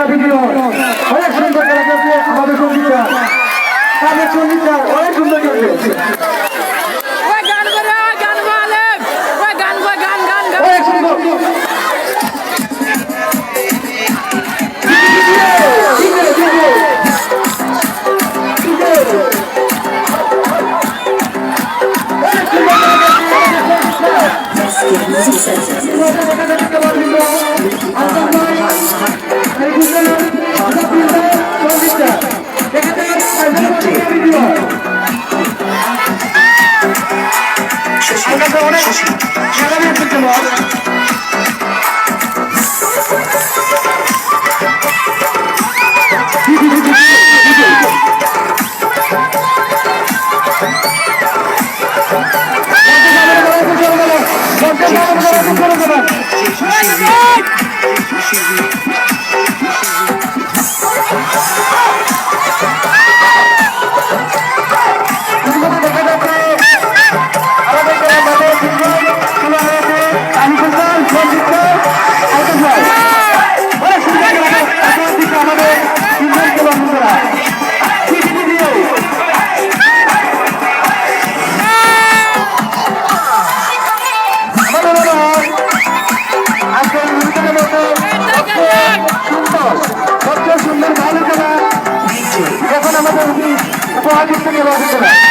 খেলা ভিডিও অনেক সুন্দর খেলা খেলছে আমাদের সঙ্গীতটা তাদের সঙ্গীতটা অনেক সুন্দর খেলছে গান করে ওই গান বলে। ওই গান আমাদের উপহার দিচ্ছে